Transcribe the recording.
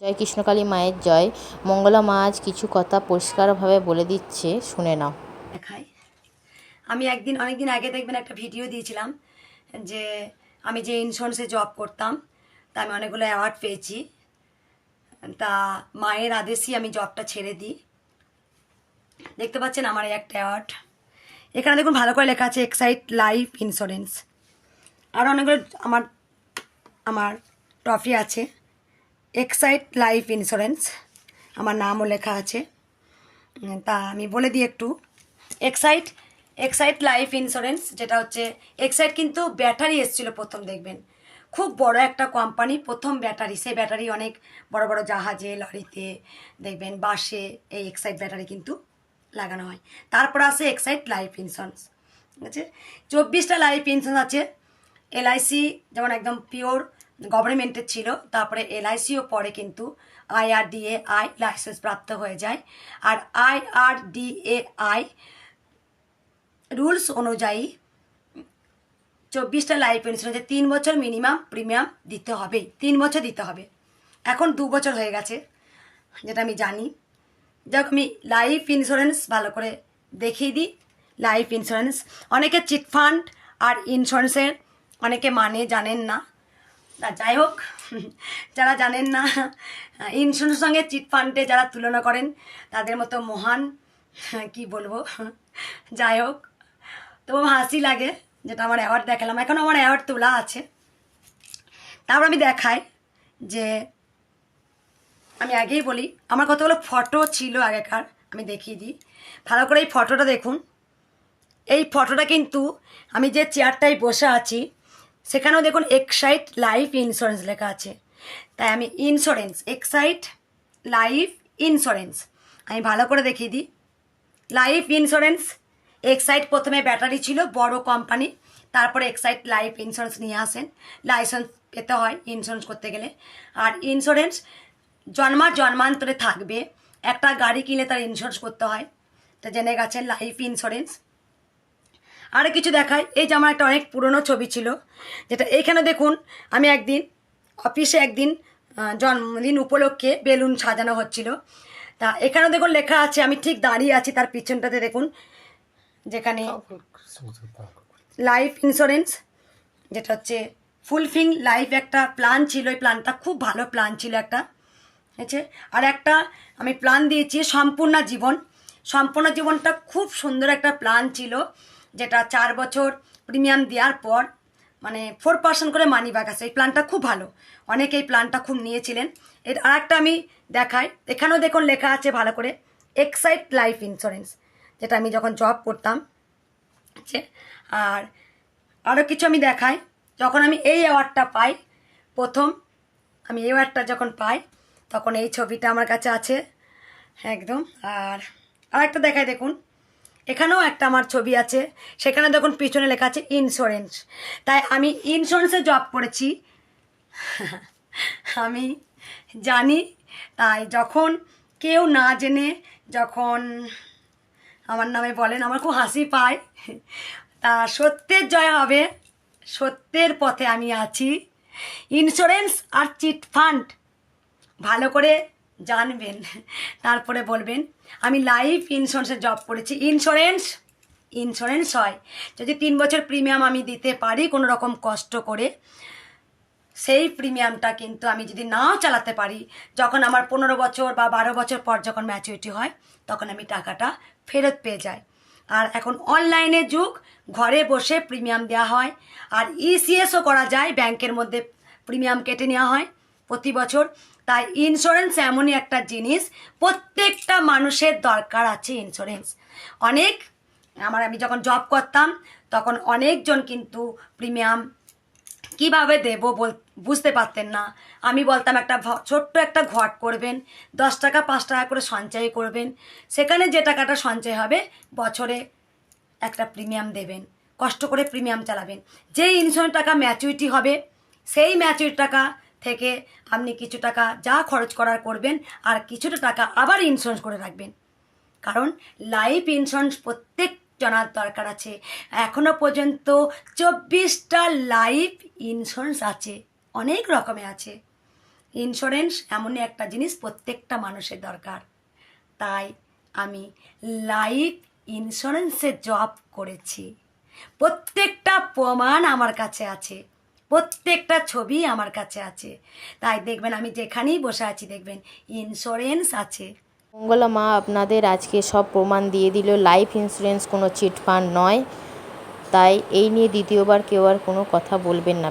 জয় কৃষ্ণকালী মায়ের জয়। মঙ্গলা মা আজ কিছু কথা পরিষ্কারভাবে বলে দিচ্ছে, শুনে নাও। দেখাই। আমি একদিন অনেক দিন আগে দেখবেন একটা ভিডিও দিয়েছিলাম যে আমি যে ইন্স্যুরেন্সে জব করতাম, তা আমি অনেকগুলো অ্যাওয়ার্ড পেয়েছি। তা মায়ের আদেশই আমি জবটা ছেড়ে দিই। দেখতে পাচ্ছেন আমার এই একটা অ্যাওয়ার্ড এখানে দেখুন ভালো করে লেখা আছে এক্সাইট লাইফ ইন্স্যুরেন্স আর অনেকগুলো আমার আমার ট্রফি আছে। এক্সাইট লাইফ ইন্স্যুরেন্স আমার নামও লেখা আছে। তা আমি বলে দিই একটু। এক্সাইট এক্সাইট লাইফ ইন্স্যুরেন্স যেটা হচ্ছে এক্সাইট কিন্তু ব্যাটারি এসেছিল প্রথম দেখবেন। খুব বড় একটা কোম্পানি, প্রথম ব্যাটারি, সেই ব্যাটারি অনেক বড় বড় জাহাজে, লরিতে দেখবেন, বাসে এই এক্সাইট ব্যাটারি কিন্তু লাগানো হয়। তারপর আসে এক্সাইট লাইফ ইন্স্যুরেন্স ঠিক আছে? চব্বিশটা লাইফ ইন্স্যুরেন্স আছে এলআইসি যেমন একদম পিওর গভর্নমেন্টের ছিল, তারপরে এলআইসিও পরে কিন্তু আইআরডিএ আই লাইসেন্স প্রাপ্ত হয়ে যায়। আর আইআরডিএ আই রুলস অনুযায়ী চব্বিশটা লাইফ ইন্স্যুরেন্সে তিন বছর মিনিমাম প্রিমিয়াম দিতে হবে, তিন বছর দিতে হবে। এখন দু বছর হয়ে গেছে, যেটা আমি জানি। যাক আমি লাইফ ইন্স্যুরেন্স ভালো করে দেখিয়ে দিই। লাইফ ইন্স্যুরেন্স, অনেকে চিটফান্ড আর ইন্স্যুরেন্সের অনেকে মানে জানেন না। তা যাই হোক, যারা জানেন না ইন্স্যুরেন্সের সঙ্গে চিটফান্ডে যারা তুলনা করেন, তাদের মতো মহান, কি বলব, যাই হোক, তবু হাসি লাগে, যেটা আমার অ্যাওয়ার্ড দেখালাম। এখন আমার অ্যাওয়ার্ড তোলা আছে। তারপর আমি দেখাই যে, আমি আগেই বলি, আমার কতগুলো ফটো ছিল আগেকার, আমি দেখিয়ে দিই। ভালো করে এই ফটোটা দেখুন। এই ফটোটা কিন্তু আমি যে চেয়ারটায় বসে আছি সেখানেও দেখুন এক্সাইট লাইফ ইন্স্যুরেন্স লেখা আছে। তাই আমি ইন্স্যুরেন্স এক্সাইট লাইফ ইন্স্যুরেন্স আমি ভালো করে দেখিয়ে দিই। লাইফ ইন্স্যুরেন্স এক্সাইট প্রথমে ব্যাটারি ছিল, বড় কোম্পানি তারপরে এক্সাইট লাইফ ইন্স্যুরেন্স নিয়ে আসেন। লাইসেন্স পেতে হয় ইন্স্যুরেন্স করতে গেলে। আর ইন্স্যুরেন্স জন্মার জন্মান্তরে থাকবে। একটা গাড়ি কিনে তার ইন্স্যুরেন্স করতে হয়। তা জেনে গেছেন লাইফ ইন্স্যুরেন্স আরও কিছু দেখাই। এই যে আমার একটা অনেক পুরনো ছবি ছিল, যেটা এইখানে দেখুন, আমি একদিন অফিসে একদিন জন্মদিন উপলক্ষে বেলুন সাজানো হচ্ছিল। তা এখানে দেখুন লেখা আছে, আমি ঠিক দাঁড়িয়ে আছি তার পিছনটাতে দেখুন, যেখানে লাইফ ইন্স্যুরেন্স যেটা হচ্ছে ফুলফিং লাইফ একটা প্ল্যান ছিল। ওই প্ল্যানটা খুব ভালো প্ল্যান ছিল একটা আছে? আর একটা আমি প্ল্যান দিয়েছি সম্পূর্ণ জীবন। সম্পূর্ণ জীবনটা খুব সুন্দর একটা প্ল্যান ছিল। যেটা চার বছর প্রিমিয়াম দেওয়ার পর মানে ফোর পার্সেন্ট করে মানি ব্যাক আছে এই প্ল্যানটা খুব ভালো। অনেকে এই প্ল্যানটা খুব নিয়েছিলেন। এর আর একটা আমি দেখাই। এখানেও দেখুন লেখা আছে ভালো করে এক্সাইট লাইফ ইন্স্যুরেন্স যেটা আমি যখন জব করতাম আছে আর আরও কিছু আমি দেখাই। যখন আমি এই অ্যাওয়ার্ডটা পাই, প্রথম আমি এই অ্যাওয়ার্ডটা যখন পাই, তখন এই ছবিটা আমার কাছে আছে, একদম। আর আরেকটা দেখাই দেখুন। এখানেও একটা আমার ছবি আছে। সেখানে দেখুন পিছনে লেখা আছে ইন্স্যুরেন্স তাই আমি ইন্স্যুরেন্সে জব করেছি। আমি জানি, তাই যখন কেউ না জেনে, যখন আমার নামে বলেন, আমার খুব হাসি পায়। তা সত্যের জয় হবে, সত্যের পথে আমি আছি। ইন্স্যুরেন্স আর চিট ফান্ড, ভালো করে জানবেন। তারপরে বলবেন, আমি লাইফ ইন্স্যুরেন্সে জব করেছি। ইন্স্যুরেন্স ইন্স্যুরেন্স হয়। যদি তিন বছর প্রিমিয়াম আমি দিতে পারি, কোনো রকম কষ্ট করে, সেই প্রিমিয়ামটা কিন্তু আমি যদি নাও চালাতে পারি, যখন আমার পনেরো বছর বা বারো বছর পর যখন ম্যাচুরিটি হয়, তখন আমি টাকাটা ফেরত পেয়ে যাই। আর এখন অনলাইনে যুগ, ঘরে বসে প্রিমিয়াম দেওয়া হয়। আর ইসিএসও করা যায় ব্যাংকের মধ্যে প্রিমিয়াম কেটে নেওয়া হয়। প্রতি বছর তাই ইন্স্যুরেন্স এমনই একটা জিনিস, প্রত্যেকটা মানুষের দরকার আছে ইন্স্যুরেন্স অনেক, আমার আমি যখন জব করতাম, তখন অনেকজন কিন্তু প্রিমিয়াম কীভাবে দেব বল বুঝতে পারতেন না। আমি বলতাম, একটা ছোট্ট একটা ঘট করবেন, দশ টাকা, পাঁচ টাকা করে সঞ্চয় করবেন। সেখানে যে টাকাটা সঞ্চয় হবে, বছরে একটা প্রিমিয়াম দেবেন, কষ্ট করে প্রিমিয়াম চালাবেন। যেই ইন্স্যুরেন্স টাকা ম্যাচুরিটি হবে, সেই ম্যাচুরিটি টাকা থেকে আপনি কিছু টাকা যা খরচ করার করবেন আর কিছুটা টাকা আবার ইন্স্যুরেন্স করে রাখবেন। কারণ লাইফ ইন্স্যুরেন্স প্রত্যেক জনার দরকার আছে। এখনও পর্যন্ত চব্বিশটা লাইফ ইন্স্যুরেন্স আছে, অনেক রকমের আছে। ইন্স্যুরেন্স এমনই একটা জিনিস প্রত্যেকটা মানুষের দরকার। তাই আমি লাইফ ইন্স্যুরেন্সে জব করেছি। প্রত্যেকটা প্রমাণ আমার কাছে আছে। প্রত্যেকটা ছবি আমার কাছে আছে। তাই দেখবেন আমি যেখানেই বসে আছি, দেখবেন ইন্স্যুরেন্স আছে। মঙ্গলা মা, আপনাদের আজকে সব প্রমাণ দিয়ে দিল লাইফ ইন্স্যুরেন্স কোনো চিটফান্ড নয়। তাই এই নিয়ে দ্বিতীয়বার কেউ আর কোনো কথা বলবেন না।